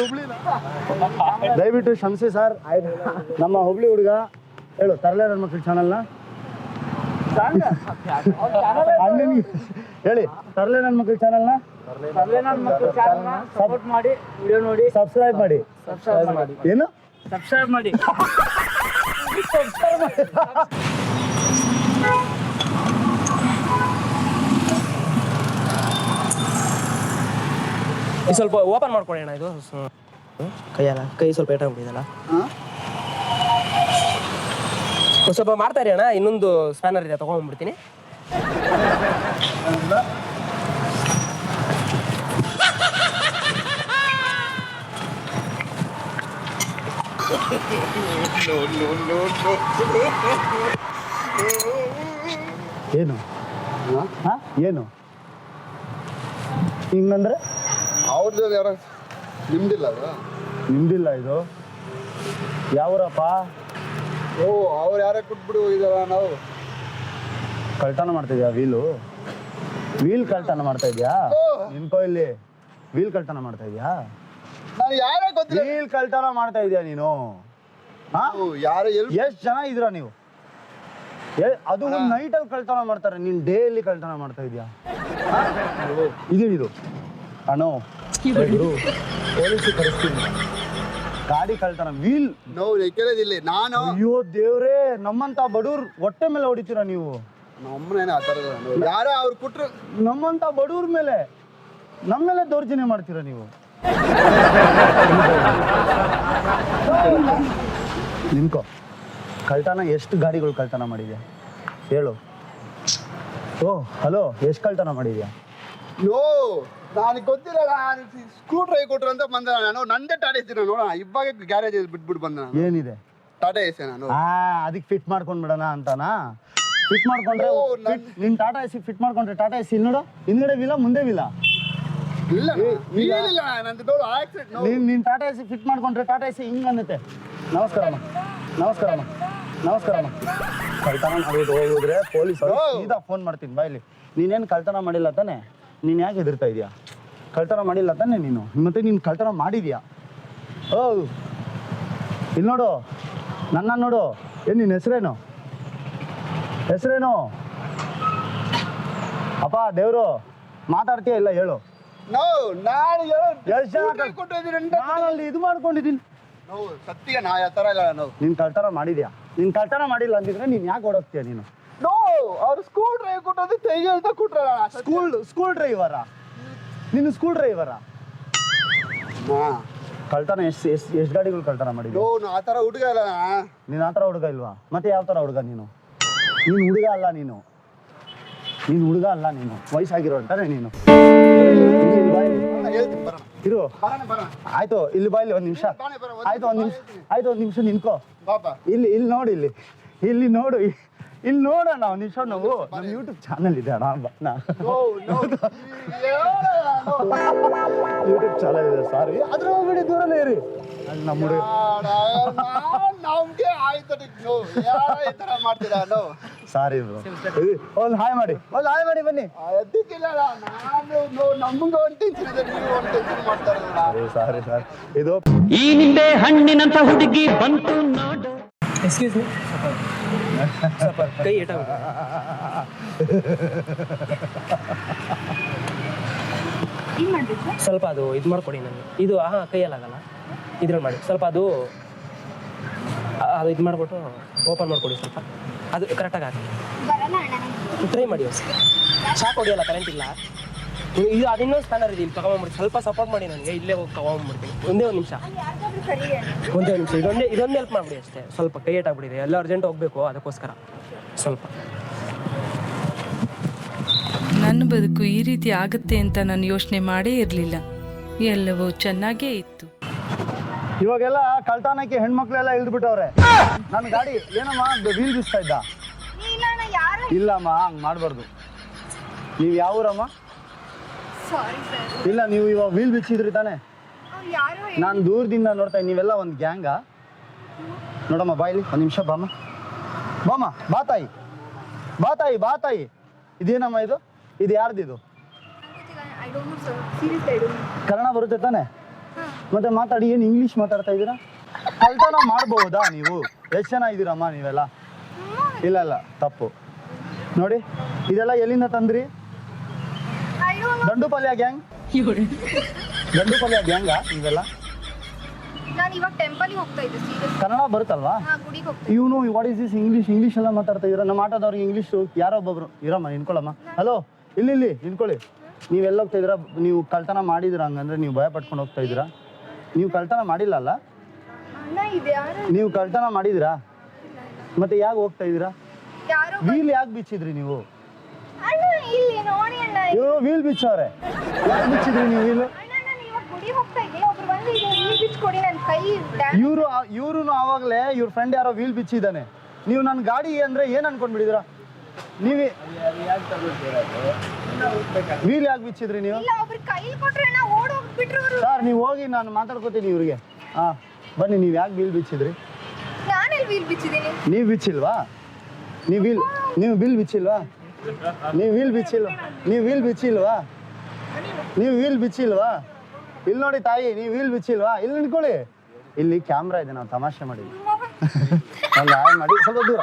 ಹುಬ್ಳಿ? ದಯವಿಟ್ಟು ಶಂಸಿ ಸರ್. ನಮ್ಮ ಹುಬ್ಳಿ ಹುಡುಗ ಹೇಳು ತರಲೆ ನನ್ನ ಮಕ್ಕಳು ಚಾನಲ್ನ ಹೇಳಿ ತರಲೆ ನನ್ನ ಮಕ್ಕಳ ಚಾನಲ್ನ ಸಪೋರ್ಟ್ ಮಾಡಿ ವಿಡಿಯೋ ನೋಡಿ. ಸಬ್ಸ್ಕ್ರೈಬ್ ಮಾಡಿ. ಸಬ್ಸ್ಕ್ರೈಬ್ ಮಾಡಿ. ಏನು? ಸಬ್ಸ್ಕ್ರೈಬ್ ಮಾಡಿ. ಸ್ವಲ್ಪ ಓಪನ್ ಮಾಡ್ಕೊಳ್ಳೋಣ ಅಣ್ಣ ಇದು. ಕೈಯಲ್ಲ ಕೈ ಸ್ವಲ್ಪ ಏಟಾಗ್ಬಿಟ್ಟಿದಲ್ಲ ಸ್ವಲ್ಪ ಮಾಡ್ತಾರೆ ಅಣ್ಣ ಇನ್ನೊಂದು ಸ್ಪ್ಯಾನರ್ ಇದೆ ತಗೊಂಡ್ಬಿಡ್ತೀನಿ ಏನು? ಹಾ? ಏನು? ಹಿಂಗಂದ್ರೆ? ಅವ್ರದ್ದು ಯಾರ ನಿಮ್ದಿಲ್ಲ ಅದು ನಿಮ್ದಿಲ್ಲ ಇದು? ಯಾವೂರಪ್ಪ? ಓ ಅವ್ರು ಯಾರೇ ಕೊಟ್ಬಿಡು ಇದಾರ ನಾವು. ಕಳ್ತನ ಮಾಡ್ತಿದ್ಯಾ ವೀಲು? ವೀಲ್ ಕಳ್ತನ ಮಾಡ್ತಾ ಇದ್ಯಾ? ನಿನ್ಕೋ ಇಲ್ಲಿ ವೀಲ್ ಕಳ್ತನ ಮಾಡ್ತಾ ಇದ್ಯಾ? ನಾನು ಯಾರೇ ಗೊತ್ತಿಲ್ಲ. ವೀಲ್ ಕಳ್ತನ ಮಾಡ್ತಾ ಇದ್ಯಾ ನೀನು? ಹಾ? ಯಾರು ಎಷ್ಟು ಜನ ಇದ್ರ ನೀವು? ಎ- ಅದು ಒಂದು ಅಲ್ಲಿ ಕಳ್ತನ ಮಾಡ್ತಾರೆ ನೀನ್ ಡೇಲಿ ಕಳ್ತನ ಮಾಡ್ತಾ ಇದ್ಯಾ? ಹಾ? ಇದು ಇದು. ಅಣ್ಣೋ. ಪೊಲೀಸ್ ಕರೆಸ್ತೀನಿ. ಗಾಡಿ ಕಳ್ತನ ವೀಲ್. ನೋವು ಕೇಳೋದಿಲ್ಲ. ನಾನು ಅಯ್ಯೋ ದೇವ್ರೇ ನಮ್ಮಂತ ಬಡವ್ರು ಹೊಟ್ಟೆ ಮೇಲೆ ಹೊಡಿತೀರ ನೀವು? ನಮ್ಮನೇನೆ ಆ ಥರದ ಯಾರೋ ಅವ್ರು ಕೊಟ್ರು ನಮ್ಮಂತ ಬಡವ್ರ ಮೇಲೆ ನಮ್ಮ ಮೇಲೆ ದೌರ್ಜನ್ಯ ಮಾಡ್ತೀರಾ ನೀವು? ನಿಮ್ಕೋ ಕಳ್ತನ ಎಷ್ಟು ಗಾಡಿಗಳು ಕಳ್ತನ ಮಾಡಿದ್ಯಾ? ಹೇಳು. ಓ ಹಲೋ ಎಷ್ಟು ಕಳ್ತನ ಮಾಡಿದ್ಯಾ? ನೋ ನನಗೆ ಗೊತ್ತಿಲ್ಲ ಸ್ಕ್ರೂ ಡ್ರೈವ್ ಕೊಟ್ರು ಅಂತ ಬಂದ ನಾನು. ನಂದೇ ಟಾಟಾ ಎಸಿ ನೋಡ ನೋಡೋಣ. ಇವಾಗ ಗ್ಯಾರೇಜ್ ಬಿಟ್ಬಿಟ್ಟು ಬಂದ ನಾನು. ಏನಿದೆ? ಟಾಟಾ ಎಸಿ ನಾನು. ಆ ಅದಕ್ಕೆ ಫಿಟ್ ಮಾಡ್ಕೊಂಡ್ಬಿಡೋಣ ಅಂತಾನಾ? ಫಿಟ್ ಮಾಡ್ಕೊಂಡ್ರೆ ಓ, fit- ನಿನ್ ಟಾಟಾ ಎಸಿ ಫಿಟ್ ಮಾಡ್ಕೊಂಡ್ರೆ ಟಾಟಾ ಎಸಿ ನೋಡು. ಹಿಂದ್ಗಡೆ ವಿಲ ಮುಂದೆ ವಿಲ್ಲ ಇಲ್ಲ ಇಲ್ಲ. ನಂದು ನೋಡು ಆಕ್ಸಿಡೆಂಟ್ ನೀನ್ ನಿನ್ ಟಾಟಾ ಎಸಿ ಫಿಟ್ ಮಾಡ್ಕೊಂಡ್ರೆ ಟಾಟಾ ಎಸಿ ಹಿಂಗ್ ಅನ್ನತ್ತೆ. ನಮಸ್ಕಾರಮ್ಮ. ನಮಸ್ಕಾರಮ್ಮ. ನಮಸ್ಕಾರಮ್ಮ. ಕಳ್ತನ ಮಾಡ್ಬಿಟ್ಟು ಹೋಗಿದ್ರೆ ಪೊಲೀಸ್ ಸೀದಾ ಫೋನ್ ಮಾಡ್ತೀನಿ ಬಾ ಇಲ್ಲಿ. ನೀನೇನ್ ಕಳ್ತನ ಮಾಡಿಲ್ಲ ತಾನೆ? ನೀನ್ ಯಾಕೆ ಹೆದರ್ತಾ ಇದೀಯಾ? ಕಳ್ತನ ಮಾಡಿಲ್ಲ ತಾನೆ ನೀನು? ಮತ್ತೆ ನೀನು ಕಳ್ತನ ಮಾಡಿದ್ಯಾ? ಓ ಇಲ್ಲಿ ನೋಡು ನನ್ನ ನೋಡು. ಏನ್ ನಿನ್ನ ಹೆಸರೇನು? ಹೆಸರೇನು? ಅಪ್ಪ ದೇವ್ರು ಮಾತಾಡ್ತೀಯ ಇಲ್ಲ ಹೇಳು. ನಾನು ನಾನಲ್ಲಿ ಇದು ಮಾಡ್ಕೊಂಡಿದ್ದೀನಿ. ಸತ್ಯ ನಾ ಆ ಥರ ಇಲ್ಲ ನೀನ್ ಕಳ್ತನ ಮಾಡಿದ್ಯಾ? ನೀನ್ ಕಳ್ತನ ಮಾಡಿಲ್ಲ ಅಂದಿದ್ರೆ ನೀನ್ ಯಾಕೆ ಓಡೋಗ್ತೀಯ ನೀನು? ನೋ ಅವ್ರು ಸ್ಕೂಲ್ ಡ್ರೈವ್ ಕೊಟ್ಟೋದು ತೆಗಿ ಅಂತ ಕೊಟ್ರಲ್ಲ. ಸ್ಕೂಲ್ ಸ್ಕೂಲ್ ಡ್ರೈವರಾ ನಿನ್ನ ಸ್ಕೂಲ್ ಡ್ರೈವರಾ ಕಳ್ತನ ಎಷ್ಟು ಎಷ್ಟು ಎಷ್ಟು ಗಾಡಿಗಳು ಕಳ್ತನ ಮಾಡಿದ್ರು ನೋ ಆ ಥರ ಹುಡುಗ ಇಲ್ಲ ನಾ. ನೀನು ಆ ಥರ ಹುಡುಗ ಇಲ್ವಾ? ಮತ್ತೆ ಯಾವ ಥರ ಹುಡುಗ ನೀನು? ನೀನು ಹುಡುಗ ಅಲ್ಲ ನೀನು. ನೀನು ಹುಡುಗ ಅಲ್ಲ ನೀನು. ವಯಸ್ಸಾಗಿರೋ ಅಂತಾನೆ ನೀನು. ಇಲ್ಲಿ ಬಾ ಇಲ್ಲಿ. ನಾ ಹೇಳ್ತೀನಿ ಬರೋಣ. ಇರು. ಬರೋಣ ಬರೋಣ. ಆಯ್ತು ಇಲ್ಲಿ ಬಾ ಇಲ್ಲಿ ಒಂದು ನಿಮಿಷ. ಆಯ್ತು ಒಂದು ನಿಮಿಷ. ಆಯ್ತು ಒಂದು ನಿಮಿಷ ನಿನ್ಕೋ ಪಾಪ ಇಲ್ಲಿ ಇಲ್ಲಿ ನೋಡು ಇಲ್ಲಿ. ಇಲ್ಲಿ ನೋಡು. ಇಲ್ಲಿ ನೋಡೋಣ ಒಂದು ನಿಮಿಷ ನಾವು ನಮ್ಮ ಯೂಟ್ಯೂಬ್ ಚಾನಲ್ ಇದೆ ಅಣ್ಣ ಬಾ ನೋ. ನೋ ಯೂಟ್ಯೂಬ್ ಚಾನಲ್ ಇದೆ ಸಾರಿ ಅದ್ರ ಹೋಗ್ಬಿಡಿ ದೂರನೇ ಇರಿ. ನಮ್ಮ ಹುಡುಗ ನಮ್ಗೆ ಆಯ್ತು ನೋ ಯಾರ ಈ ಮಾಡ್ತೀರಾ ಸಾರಿ ಬ್ರೋ ಒಂದು ಹಾಯ್ ಮಾಡಿ ಒಂದು ಹಾಯ್ ಮಾಡಿ ಬನ್ನಿ. ಅದಕ್ಕಿಲ್ಲ ನಾನು ನಮ್ಗೆ ಸಾರಿ ಸಾರಿ ಇದು ಈ ನಿಂಬೆ ಹಣ್ಣಿನಂತ ಹುಡುಗಿ ಬಂತು ನೋಡು. ಎಕ್ಸ್ಕ್ಯೂಸ್ ಮೀ ಸ್ವಲ್ಪ ಕೈ ಇಟ್ಟ ಸ್ವಲ್ಪ ಅದು ಇದು ಮಾಡ್ಕೊಡಿ ನನಗೆ. ಇದು ಹಾಂ ಕೈಯಲ್ಲಾಗಲ್ಲ ಇದ್ರಲ್ಲಿ ಮಾಡಿ. ಸ್ವಲ್ಪ ಅದು ಅದು ಇದು ಮಾಡಿಬಿಟ್ಟು ಓಪನ್ ಮಾಡಿಕೊಡಿ ಸ್ವಲ್ಪ. ಅದು ಕರೆಕ್ಟಾಗಿ ಹಾಕಿ. ಟ್ರೈ ಮಾಡಿ ಸಾಕು ಶಾಕ್ ಹೊಡಿಯಲ್ಲ ಕರೆಂಟ್ ಇಲ್ಲ. ಇದು- ಅದಿನ್ನೂ ಅದಿನ್ನೊಂದು ಸ್ಪ್ಯಾನರ್ ಇದೆ ಇಲ್ಲಿ ತಗೊಂಡ್ಬಿಡಿ ಸ್ವಲ್ಪ ಸಪೋರ್ಟ್ ಮಾಡಿ ನನಗೆ. ಇಲ್ಲೇ ಹೋಗಿ ತಗೊಂಬಿಡ್ತೀನಿ ಒಂದೇ ಒಂದು ನಿಮಿಷ. ಒಂದೇ ಒಂದು ನಿಮಿಷ. ಇದೊಂದೇ ಇದೊಂದು ಹೆಲ್ಪ್ ಮಾಡಿಬಿಡಿ ಅಷ್ಟೇ. ಸ್ವಲ್ಪ ಕೈ ಆಗ್ಬಿಡಿದೆ. ಎಲ್ಲ ಅರ್ಜೆಂಟ್ ಹೋಗಬೇಕು ಅದಕ್ಕೋಸ್ಕರ. ಸ್ವಲ್ಪ. ನನ್ನ ಬದುಕು ಈ ರೀತಿ ಆಗುತ್ತೆ ಅಂತ ನಾನು ಯೋಚನೆ ಮಾಡೇ ಇರಲಿಲ್ಲ. ಎಲ್ಲವೂ ಚೆನ್ನಾಗೇ ಇತ್ತು. ಇವಾಗೆಲ್ಲ ಕಳ್ತಾನಕ್ಕೆ ಹೆಣ್ಮಕ್ಳೆಲ್ಲ ಇಳ್ದ್ಬಿಟ್ಟವ್ರೆ. ನನ್ನ ಗಾಡಿ ಏನಮ್ಮ ವೀಲ್ ಬಿಸ್ತಾ ಇದ್ದ? ಇಲ್ಲ ಅಣ್ಣ ಯಾರು? ಇಲ್ಲಮ್ಮ ಹಂಗೆ ಮಾಡಬಾರ್ದು. ನೀವು ಯಾವ ಊರಮ್ಮ ಸಾರಿ ಸರ್ ಇಲ್ಲ ನೀವು ಇವಾಗ ವೀಲ್ ಬಿಚ್ಚಿದ್ರಿ ತಾನೆ? ಅವ್ರು ಯಾರು ನಾನು ದೂರದಿಂದ ನೋಡ್ತಾ ಇದ್ದೀನಿ ನೀವೆಲ್ಲ ಒಂದು ಗ್ಯಾಂಗ? ನೋಡಮ್ಮ ಬಾಯ್ಲಿ ಒಂದು ನಿಮಿಷ ಬಾಮ್ಮ. ಬಾಮ್ಮ ಬಾ ತಾಯಿ. ಬಾ ತಾಯಿ ಬಾ ತಾಯಿ. ಇದೇನಮ್ಮ ಇದು? ಇದು ಯಾರ್ದು ಇದು I don't know sir serious I don't Kannada ಬರುತ್ತೆ ತಾನೆ? ಮತ್ತೆ ಮಾತಾಡಿ ಏನು ಇಂಗ್ಲೀಷ್ ಮಾತಾಡ್ತಾ ಇದ್ದೀರಾ? ಕಳ್ತನ ಮಾಡ್ಬೋದಾ ನೀವು? ಎಷ್ಟು ಜನ ಇದ್ದೀರಮ್ಮ ನೀವೆಲ್ಲ? ಇಲ್ಲ ಇಲ್ಲ ತಪ್ಪು. ನೋಡಿ ಇದೆಲ್ಲ ಎಲ್ಲಿಂದ ತಂದ್ರಿ? ದಂಡುಪಲ್ಯ ಗ್ಯಾಂಗ್? ದಂಡುಪಲ್ಯ ಗ್ಯಾಂಗ್ ಇವೆಲ್ಲ? ನಾನು ಇವಾಗ ಟೆಂಪಲ್ಗೆ ಹೋಗ್ತಾ ಇದ್ದೆ ಸೀರಿಯಸ್ ಕನ್ನಡ ಬರುತ್ತಲ್ವಾ? ಹಾ ಗುಡಿಗೆ ಹೋಗ್ತಾ ಇವನು what is this English English ಎಲ್ಲ ಮಾತಾಡ್ತಾ ಇರೋ ನಮ್ಮ ಆಟೋದವ್ರಿಗೆ ಇಂಗ್ಲೀಷು ಯಾರೋ ಒಬ್ಬೊಬ್ರು. ಇರಮ್ಮ ನಿನ್ಕೊಳ್ಳಮ್ಮ ಹಲೋ ಇಲ್ಲಿ ಇಲ್ಲಿ ನಿನ್ಕೊಳ್ಳಿ ನೀವೆಲ್ಲ ಹೋಗ್ತಾ ಇದ್ದೀರಾ? ನೀವು ಕಳ್ತನ ಮಾಡಿದ್ರ ಹಂಗಂದ್ರೆ ನೀವು ಭಯ ಪಟ್ಕೊಂಡು ಹೋಗ್ತಾ ಇದ್ದೀರಾ? ನೀವು ಕಳ್ತನ ಮಾಡಿಲ್ಲ ಅಲ್ಲ? ಅಣ್ಣ ಇದು ಯಾರು? ನೀವು ಕಳ್ತನ ಮಾಡಿದಿರಾ ಮತ್ತೆ ಯಾಕೆ ಹೋಗ್ತಾ ಇದ್ದೀರಾ? ಯಾರು ವೀಲ್ ಯಾಕೆ ಬಿಚ್ಚಿದ್ರಿ ನೀವು? ಇಲ್ಲಿ ನೋಡಿ ಅಣ್ಣ. ಇವರು ವೀಲ್ ಬಿಚ್ಚವ್ರೆ. ಬಿಚ್ಚಿದ್ರಿ ನೀವು ವೀಲ್ ಅಣ್ಣ ನಾನು ಇವಾಗ ಗುಡಿಗೆ ಹೋಗ್ತಾ ಇದ್ದೆ ಒಬ್ರು ಬಂದು ಇದು ನೀರು ಬಿಚ್ಕೊಡಿ ನನ್ನ ಕೈ ಡ್ಯಾಮ್ ಇವರು ಇವ್ರು ಆವಾಗಲೇ ಇವ್ರ ಫ್ರೆಂಡ್ ಯಾರೋ ವೀಲ್ ಬಿಚ್ಚಿದ್ದಾನೆ. ನೀವು ನನ್ನ ಗಾಡಿ ಅಂದ್ರೆ ಏನು ಅನ್ಕೊಂಡ್ಬಿಡಿದ್ರ ನೀವೇ ವೀಲ್ ಯಾಕೆ ಬಿಚ್ಚಿದ್ರಿ ನೀವು? ಇಲ್ಲ ಒಬ್ರು ಕೈಲಿ ಕೊಟ್ರೆ ಅಣ್ಣ ಓಡ್ ಹೋಗ್ಬಿಟ್ರು ಅವರು. ಸರ್ ನೀವು ಹೋಗಿ ನಾನು ಮಾತಾಡ್ಕೋತೀನಿ ಇವ್ರಿಗೆ. ಹಾಂ ಬನ್ನಿ ನೀವು ಯಾಕೆ ಬಿಲ್ ಬಿಚ್ಚಿದ್ರಿ? ವೀಲ್ ಬಿಚ್ಚಿದ್ದೀನಿ? ನೀವು ಬಿಚ್ಚಿಲ್ವಾ? ನೀವು ವೀಲ್ ನೀವು ಬಿಲ್ ಬಿಚ್ಚಿಲ್ವಾ? ನೀವು ವೀಲ್ ಬಿಚ್ಚಿಲ್ವ? ನೀವು ವೀಲ್ ಬಿಚ್ಚಿಲ್ವಾ? ನೀವು ವೀಲ್ ಬಿಚ್ಚಿಲ್ವಾ? ಇಲ್ಲಿ ನೋಡಿ ತಾಯಿ, ನೀವು ವೀಲ್ ಬಿಚ್ಚಿಲ್ವಾ? ಇಲ್ಲಿ ನಿಂತ್ಕೊಳ್ಳಿ. ಇಲ್ಲಿ ಕ್ಯಾಮ್ರಾ ಇದೆ, ನಾವು ತಮಾಷೆ ಮಾಡಿ ಒಂದು ಹಾಯ್ ಮಾಡಿ, ಸ್ವಲ್ಪ ದೂರ.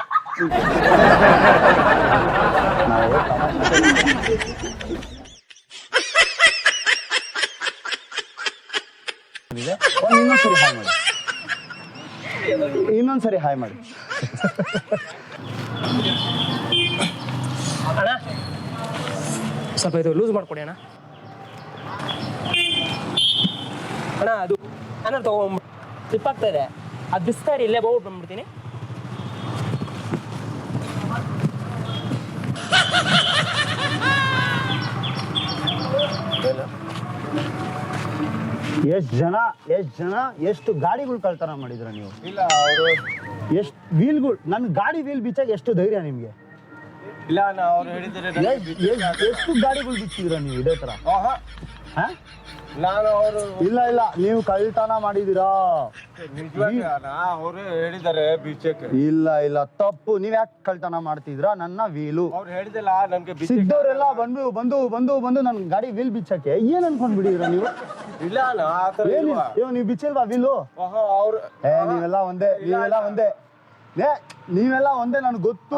ಇನ್ನೊಂದ್ಸರಿ ಹಾಯ್ ಮಾಡಿ. ಇನ್ನೊಂದ್ಸರಿ ಹಾಯ್ ಮಾಡಿ ಅಣ್ಣ ಸ್ವಲ್ಪ ಇದು ಲೂಸ್ ಮಾಡಿಕೊಡಿ ಅಣ್ಣ. ಅಣ್ಣ ಅದು ಅಣ್ಣ ತೊಗೊಂಬ ಸ್ಲಿಪ್ ಆಗ್ತಾ ಇದೆ. ಅದು ಬಿಸ್ತಾ ಇರಿ ಇಲ್ಲೇ ಬೋಟ್ ಬಂದ್ಬಿಡ್ತೀನಿ. ಎಷ್ಟು ಜನ ಎಷ್ಟು ಜನ ಎಷ್ಟು ಗಾಡಿಗಳು ಕಳ್ತನ ಮಾಡಿದ್ರ ನೀವು? ಇಲ್ಲ ಅವರು ಎಷ್ಟು ವೀಲ್ಗಳು ನನ್ನ ಗಾಡಿ ವೀಲ್ ಬಿಚ್ಚಾಗ ಎಷ್ಟು ಧೈರ್ಯ ನಿಮಗೆ? ಇಲ್ಲ ನಾ ಅವ್ರು ಹೇಳಿದ್ರೆ ಎಷ್ಟು ಗಾಡಿಗಳು ಬಿಚ್ಚಿದ್ರ ನೀವು ಇದೇ ತರ? ನಾನು ಅವರು ಇಲ್ಲ ಇಲ್ಲ ನೀವು ಕಳ್ತನ ಮಾಡಿದೀರಾ ಅವರು ಹೇಳಿದ್ದಾರೆ ಬೀಚಕ್ಕೆ. ಇಲ್ಲ ಇಲ್ಲ ತಪ್ಪು. ನೀವ್ ಯಾಕೆ ಕಳ್ತನ ಮಾಡ್ತಿದ್ರ ನನ್ನ ವೀಲು. ಅವ್ರು ಹೇಳಿದಿಲ್ಲ ನನ್ಗೆ ಸಿದ್ದವರೆಲ್ಲ ಬಂದು ಬಂದು ಬಂದು ಬಂದು ನನ್ನ ಗಾಡಿ ವೀಲ್ ಬಿಚ್ಚಕ್ಕೆ. ಏನ್ ಅನ್ಕೊಂಡ್ ಬಿಡಿದ್ರ ನೀವು? ಇಲ್ಲ ನೀವು ಬಿಚ್ಚಿಲ್ವಾ ವೀಲು? ಅವ್ರು ಏ ನೀವೆಲ್ಲ ಒಂದೇ ನೀವೆಲ್ಲ ಒಂದೇ. ಏ ನೀವೆಲ್ಲ ಒಂದೇ ನನಗೆ ಗೊತ್ತು.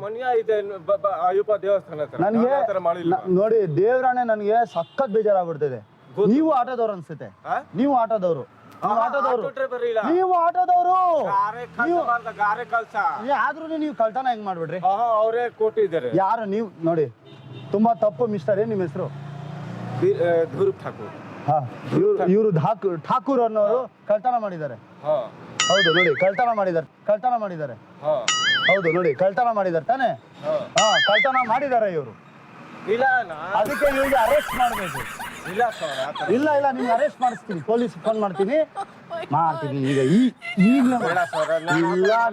ಮನ್ಯ ಇದೆ ಬ- ಬ- ಅಯ್ಯಪ್ಪ ದೇವಸ್ಥಾನ ಹತ್ರ. ನನಗೆ ನಾನು ಆ ಥರ ಮಾಡಿಲ್ಲ. ನೋಡಿ ದೇವ್ರಾಣೆ ನನಗೆ ಸಖತ್ ಬೇಜಾರಾಗ್ಬಿಡ್ತಿದೆ. ನೀವು ಆಟೋದವ್ರು ಅನ್ಸುತ್ತೆ. ಆ? ನೀವು ಆಟೋದವ್ರು. ನೀವು ಆಟೋದವ್ರು. ಆಟೋ ಡ್ರೈವರ್ ಇಲ್ಲ. ನೀವು ಆಟೋದವ್ರು. ಗಾರೆ ಕಲ್ಸ ನೀವು ಮಾಡ್ದ, ಗಾರೆ ಕಲ್ಸ ಏ, ಆದ್ರೂ ನೀವು ಕಳ್ತನ ಹೆಂಗ್ ಮಾಡ್ಬಿಡ್ರಿ? ಅವರೇ ಕೊಟ್ಟಿದ್ದಾರೆ. ಯಾರು ನೀವು ನೋಡಿ ತುಂಬಾ ತಪ್ಪು ಮಿಸ್ಟರ್ ಏನ್ ನಿಮ್ಮ ಹೆಸರು? ಠಾಕೂರ್. ಹಾ ಇವ್ರು ಇವರು ಠಾಕೂರ್ ಠಾಕೂರ್ ಅನ್ನೋರು ಕಳ್ತನ ಮಾಡಿದ್ದಾರೆ. ಹಾ. ಹೌದು ನೋಡಿ ಕಳ್ತನ ಮಾಡಿದ್ದಾರೆ ಕಳ್ತನ ಮಾಡಿದ್ದಾರೆ. ಹೌದು ನೋಡಿ ಕಳ್ತನ ಮಾಡಿದ್ದಾರೆ ತಾನೆ? ಹಾ. ಕಳ್ತನ ಮಾಡಿದ್ದಾರೆ ಇವರು. ಇಲ್ಲ ಅದಕ್ಕೆ ನೀವು ಅರೆಸ್ಟ್ ಮಾಡಬೇಕು. ಇಲ್ಲ ಇಲ್ಲ ಇಲ್ಲ ನಿಮ್ಗೆ ಅರೆಸ್ಟ್ ಮಾಡಿಸ್ತೀನಿ ಪೊಲೀಸ್ ಫೋನ್ ಮಾಡ್ತೀನಿ. ಮಾಡ್ತೀನಿ ಈಗ ಈ ಈಗಲೇ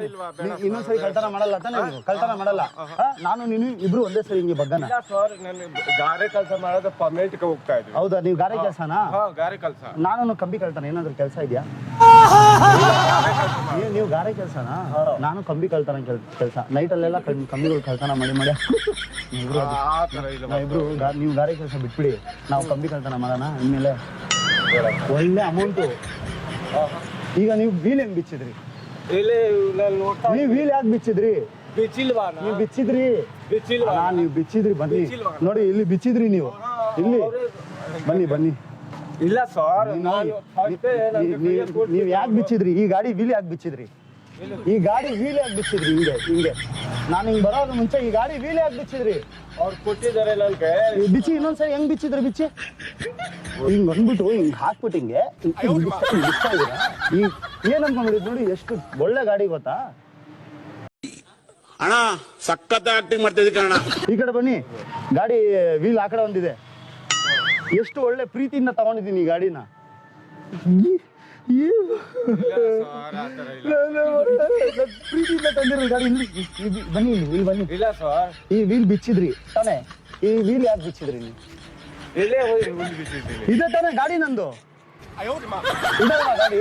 ಇಲ್ಲ ಇನ್ನೊಂದ್ಸರಿ ಕಳ್ತನ ಮಾಡಲ್ಲ ತಾನೇ ನೀವು ಕಳ್ತನ ಮಾಡಲ್ಲ? ಹಾ? ನಾನು ನೀನು ಇಬ್ರು ಒಂದೇ ಸರಿ ಹಿಂಗೆ ಬಗ್ಗನ. ಇಲ್ಲ ಸರ್ ನಾನು ಗಾರೆ ಕೆಲಸ ಮಾಡೋದು ಪರ್ಮನೆಂಟ್ಗೆ ಹೋಗ್ತಾ ಇದ್ದೀನಿ. ಹೌದಾ? ನೀವು ಗಾರೆ ಕೆಲಸನಾ? ಹಾ ಗಾರೆ ಕೆಲಸ. ನಾನು ಕಂಬಿ ಕಳ್ತಾನೆ. ಏನಾದ್ರು ಕೆಲಸ ಇದೆಯಾ? ನೀವು ನೀವು ಗಾರೆ ಕೆಲಸನಾ? ನಾನು ಕಂಬಿ ಕಳ್ತಾನ ಕೆಲಸ. ನೈಟಲ್ಲೆಲ್ಲ ಕಂಬಿಗಳು ಕಳ್ತನ ಮಾಡಿ ಮಾಡಿ. ಇಬ್ರು ಆ ಥರ ಇಲ್ಲ. ನಾವ್ ಗಾ- ನೀವು ಗಾರೆ ಕೆಲಸ ಬಿಟ್ಬಿಡಿ. ನಾವು ಕಂಬಿ ಕಳ್ತನ ಮಾಡೋಣ. ಇನ್ಮೇಲೆ ಒಳ್ಳೆ ಅಮೌಂಟು ಈಗ ನೀವು ವೀಲ್ ಹೆಂಗ್ ಬಿಚ್ಚಿದ್ರಿ? ನೀವು ವೀಲ್ ಯಾಕೆ ಬಿಚ್ಚಿದ್ರಿ? ನೀವು ಬಿಚ್ಚಿದ್ರಿ? ನೀವು ಬಿಚ್ಚಿದ್ರಿ ಬನ್ನಿ. ನೋಡಿ ಇಲ್ಲಿ ಬಿಚ್ಚಿದ್ರಿ ನೀವು. ಇಲ್ಲಿ. ಬನ್ನಿ ಬನ್ನಿ. ಇಲ್ಲ ಸರ್ ನೀವ್ ಯಾಕೆ ಬಿಚ್ಚಿದ್ರಿ? ಈ ಗಾಡಿ ವೀಲ್ ಯಾಕೆ ಬಿಚ್ಚಿದ್ರಿ? ಈ ಗಾಡಿ ವೀಲ್ ಆಗಿ ಬಿಚ್ಚಿದ್ರಿ ಹಿಂಗೆ ಹಿಂಗೆ? ನಾನು ಹಿಂಗೆ ಬರೋದು ಮುಂಚೆ ಈ ಗಾಡಿ ವೀಲ್ ಆಗಿ ಬಿಚ್ಚಿದ್ರಿ? ಅವ್ರು ಕೊಟ್ಟಿದ್ದಾರೆ ನನಗೆ ಈ ಬಿಚ್ಚಿ ಇನ್ನೊಂದ್ಸರಿ ಹೆಂಗ್ ಬಿಚ್ಚಿದ್ರಿ ಬಿಚ್ಚಿ? ಹಿಂಗ್ ಬಂದ್ಬಿಟ್ಟು ಹಿಂಗ್ ಹಾಕ್ಬಿಟ್ಟು ಹಿಂಗೆ ಹಿಂಗ್ ಹಿಂಗ್ ಬಿಚ್ತಾ- ಹಿಂಗ್ ಬಿಚ್ತಾ ಇದೀರಾ? ಈ ಏನ್ ನೋಡಿ ಎಷ್ಟು ಒಳ್ಳೆ ಗಾಡಿ ಗೊತ್ತಾ? ಅಣ್ಣ ಸಖತ್ ಆಕ್ಟಿಂಗ್ ಮಾಡ್ತಿದ್ದೆ ಕಣ ಈ ಕಡೆ ಬನ್ನಿ. ಗಾಡಿ ವೀಲ್ ಆ ಕಡೆ ಒಂದಿದೆ. ಎಷ್ಟು ಒಳ್ಳೆ ಪ್ರೀತಿಯಿಂದ ತಗೊಂಡಿದ್ದೀನಿ ಈ ಗಾಡಿನ. ಈ- ಈ- ಸರ್ ಆ ಥರ ಇಲ್ಲ ನಾನ್ ಪ್ರೀತಿಯಿಂದ ತಂದಿರೋ ಗಾಡಿ ಇಲ್ಲಿ ಇಲ್ಲಿ ಬನ್ನಿ ಇಲ್ಲಿ ಇಲ್ಲಿ ಬನ್ನಿ ಇಲ್ಲ ಸರ್ ಈ ವೀಲ್ ಬಿಚ್ಚಿದ್ರಿ. ತಾನೇ. ಈ ವೀಲ್ ಯಾಕೆ ಬಿಚ್ಚಿದ್ರಿ ನೀವು ಇಲ್ಲೇ ಹೋಗಿ ಹುಲ್ ಬಿಟ್ಟಿದ್ದೀನಿ ಇದೆ ತಾನೇ ಗಾಡಿ ನಂದು. ಗಾಡಿ?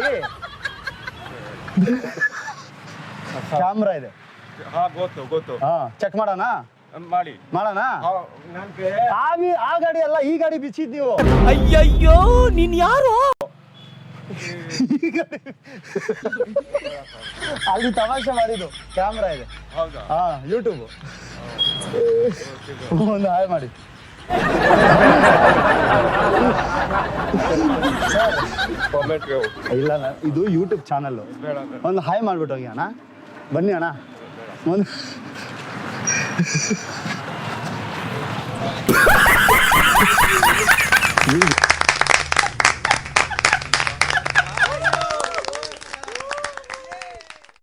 ಕ್ಯಾಮ್ರಾ ಇದೆ. ಹಾ ಗೊತ್ತು ಗೊತ್ತು. ಹಾ ಚೆಕ್ ಮಾಡೋಣ? ಮಾಡಿ. ಮಾಡೋಣ? ಹಾ, ನನ್ಗೆ ಆ ವಿ- ಆ ಗಾಡಿ ಅಲ್ಲ ಈ ಗಾಡಿ ಬಿಚ್ಚಿದ್ ನೀವು. ಅಯ್ಯಯ್ಯೋ ನೀನ್ ಯಾರು? <laughs> ಅಲ್ಲಿ ತಮಾಷೆ ಮಾಡಿದ್ದು ಕ್ಯಾಮ್ರಾ ಇದೆ. ಹಾ ಯೂಟ್ಯೂಬ್ ಒಂದು ಹಾಯ್ ಮಾಡಿ. ಇಲ್ಲ ಇದು ಯೂಟ್ಯೂಬ್ ಚಾನಲ್ ಒಂದು ಹಾಯ್ ಮಾಡ್ಬಿಟ್ಟು ಹೋಗಿ ಅಣ್ಣ. ಬನ್ನಿ ಅಣ್ಣ. ಒಂದು <laughs>